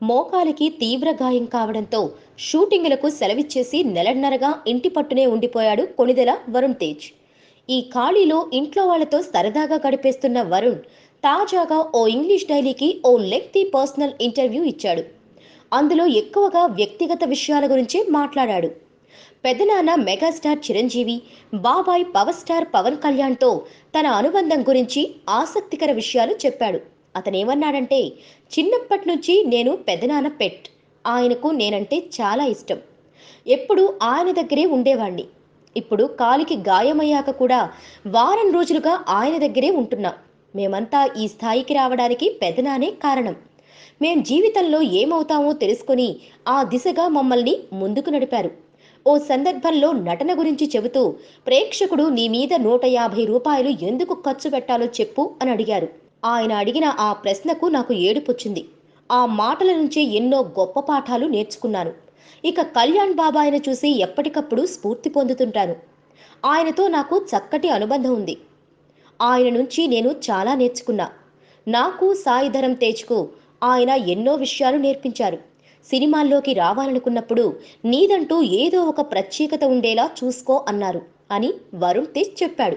మోకాలికి తీవ్ర గాయం కావడంతో షూటింగులకు సెలవిచ్చేసి నెలన్నరగా ఇంటి పట్టునే ఉండిపోయాడు కొణిదెల వరుణ్ తేజ్. ఈ ఖాళీలో ఇంట్లో వాళ్ళతో సరదాగా గడిపేస్తున్న వరుణ్ తాజాగా ఓ ఇంగ్లీష్ డైలీకి ఓ లెక్తి పర్సనల్ ఇంటర్వ్యూ ఇచ్చాడు. అందులో ఎక్కువగా వ్యక్తిగత విషయాల గురించి మాట్లాడాడు. పెదనాన్న మెగాస్టార్ చిరంజీవి బాబాయ్ పవర్ స్టార్ పవన్ కళ్యాణ్తో తన అనుబంధం గురించి ఆసక్తికర విషయాలు చెప్పాడు. అతనేమన్నాడంటే చిన్నప్పటి నుంచి నేను పెదనాన్న పెట్. ఆయనకు నేనంటే చాలా ఇష్టం. ఎప్పుడు ఆయన దగ్గరే ఉండేవాణ్ణి. ఇప్పుడు కాలికి గాయమయ్యాక కూడా వారం రోజులుగా ఆయన దగ్గరే ఉంటున్నా. మేమంతా ఈ స్థాయికి రావడానికి పెదనానే కారణం. మేం జీవితంలో ఏమవుతామో తెలుసుకొని ఆ దిశగా మమ్మల్ని ముందుకు నడిపారు. ఓ సందర్భంలో నటన గురించి చెబుతూ ప్రేక్షకుడు నీ మీద నూట యాభై రూపాయలు ఎందుకు ఖర్చు పెట్టాలో చెప్పు అని అడిగారు. ఆయన అడిగిన ఆ ప్రశ్నకు నాకు ఏడుపొచ్చింది. ఆ మాటల నుంచే ఎన్నో గొప్ప పాఠాలు నేర్చుకున్నాను. ఇక కళ్యాణ్ బాబాయిని చూసి ఎప్పటికప్పుడు స్ఫూర్తి పొందుతుంటాను ఆయనతో నాకు చక్కటి అనుబంధం ఉంది. ఆయన నుంచి నేను చాలా నేర్చుకున్నా. నాకు సాయిధరం తేజ్కు ఆయన ఎన్నో విషయాలు నేర్పించారు. సినిమాల్లోకి రావాలనుకున్నప్పుడు నీదంటూ ఏదో ఒక ప్రత్యేకత ఉండేలా చూసుకో అన్నారు అని వరుణ్ తేజ్ చెప్పాడు.